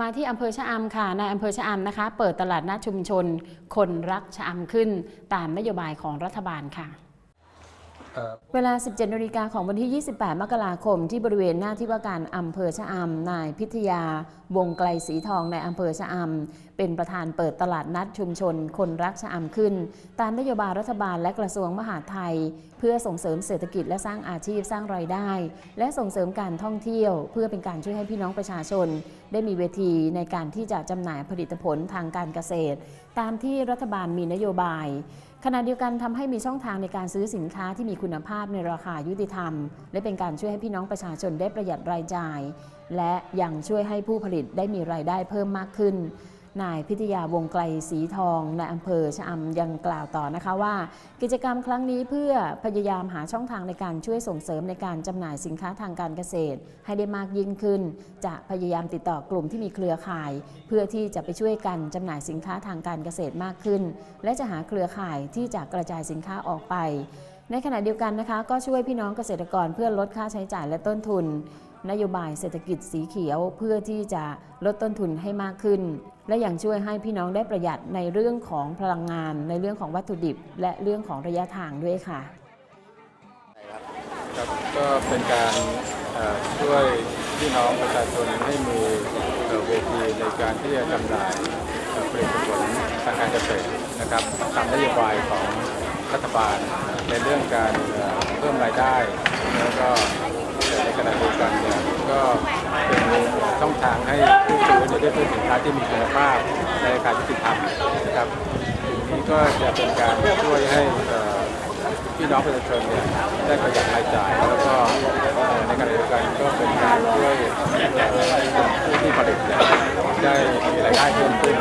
มาที่อำเภอชะอำค่ะในอำเภอชะอำนะคะ เปิดตลาดนัดชุมชน คนรักชะอำขึ้น ตามนโยบายของรัฐบาลค่ะ เวลา 17นาฬิกาของวันที่ 28 มกราคม ที่บริเวณหน้าที่ว่าการอำเภอชะอำ นายพิทยา วงไกลสีทองในอำเภอชะอำ เป็นประธานเปิดตลาดนัดชุมชน คนรักชะอำขึ้น ตามนโยบายรัฐบาลและกระทรวงมหาดไทย เพื่อส่งเสริมเศรษฐกิจและสร้างอาชีพสร้างรายได้ และส่งเสริมการท่องเที่ยว เพื่อเป็นการช่วยให้พี่น้องประชาชน ได้มีเวทีในการที่จะจำหน่ายผลิตผลทางการเกษตร ตามที่รัฐบาลมีนโยบาย ขณะเดียวกันทำให้มีช่องทางในการซื้อสินค้าที่มีคุณภาพในราคายุติธรรม และเป็นการช่วยให้พี่น้องประชาชนได้ประหยัดรายจ่าย และยังช่วยให้ผู้ผลิตได้มีรายได้เพิ่มมากขึ้นนายพิทยาวงไกลสีทองในอำเภอชะอำยังกล่าวต่อนะคะว่า กิจกรรมครั้งนี้เพื่อพยายามหาช่องทางในการช่วยส่งเสริมในการจำหน่ายสินค้าทางการเกษตร ให้ได้มากยิ่งขึ้น จะพยายามติดต่อกลุ่มที่มีเครือข่าย เพื่อที่จะไปช่วยกันจำหน่ายสินค้าทางการเกษตรมากขึ้น และจะหาเครือข่ายที่จะกระจายสินค้าออกไป ในขณะเดียวกันนะคะ ก็ช่วยพี่น้องเกษตรกรเพื่อลดค่าใช้จ่ายและต้นทุน นโยบายเศรษฐกิจสีเขียวเพื่อที่จะลดต้นทุนให้มากขึ้น และยังช่วยให้พี่น้องได้ประหยัดในเรื่องของพลังงาน ในเรื่องของวัตถุดิบ และเรื่องของระยะทางด้วยค่ะครับก็เป็นการช่วยพี่น้องประชาชนให้มีเอ่อเวทีในการที่จะจำหน่ายผลิตผลทางการเกษตรนะครับตามนโยบายของ รัฐบาลในเรื่องการเพิ่มรายได้ แล้วก็ในขณะเดียวกันเนี่ยก็เป็นช่องทางให้ผู้ซื้อเนี่ยได้ซื้อสินค้าที่มีคุณภาพในราคายุติธรรมนะครับสิ่งนี้ก็จะเป็นการช่วยให้พี่น้องประชาชนเนี่ยได้ประหยัดรายจ่าย แล้วก็ในขณะเดียวกันก็เป็นการช่วยผู้ที่ผลิตได้มีรายได้เพิ่มขึ้น